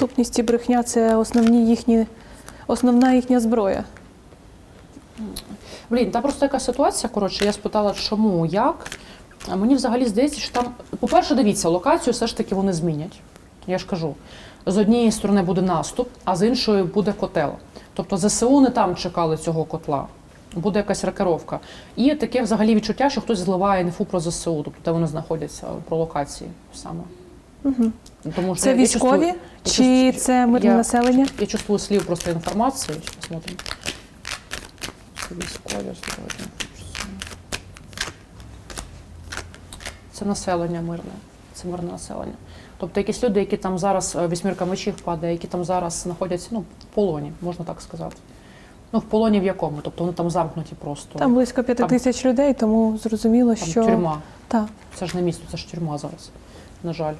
Преступність і брехня це основні їхні, основна їхня зброя. Блін, там просто яка ситуація. Коротше, я спитала, чому, як. А мені взагалі здається, що там, по-перше, дивіться, локацію все ж таки вони змінять. Я ж кажу, з однієї сторони буде наступ, а з іншої буде котел. Тобто ЗСУ не там чекали цього котла. Буде якась рокировка. І таке взагалі відчуття, що хтось зливає інфу про ЗСУ, тобто де вони знаходяться, про локації саме. Угу. Тому що Це я- я військові чувствую- чи це мирне я- населення? Я чувствую слив просто. Сейчас посмотрим. Це військові сьогодні. Це населення мирне. Це мирне населення. Тобто якісь люди, які там зараз е, вісьмірка мечів падає, які там зараз знаходяться ну, в полоні, можна так сказати. Ну, в полоні в якому? Тобто вони там замкнуті просто. Там близько п'яти тисяч людей, тому зрозуміло, Там що тюрма. Так. Це ж не місто, це ж тюрма зараз. На жаль.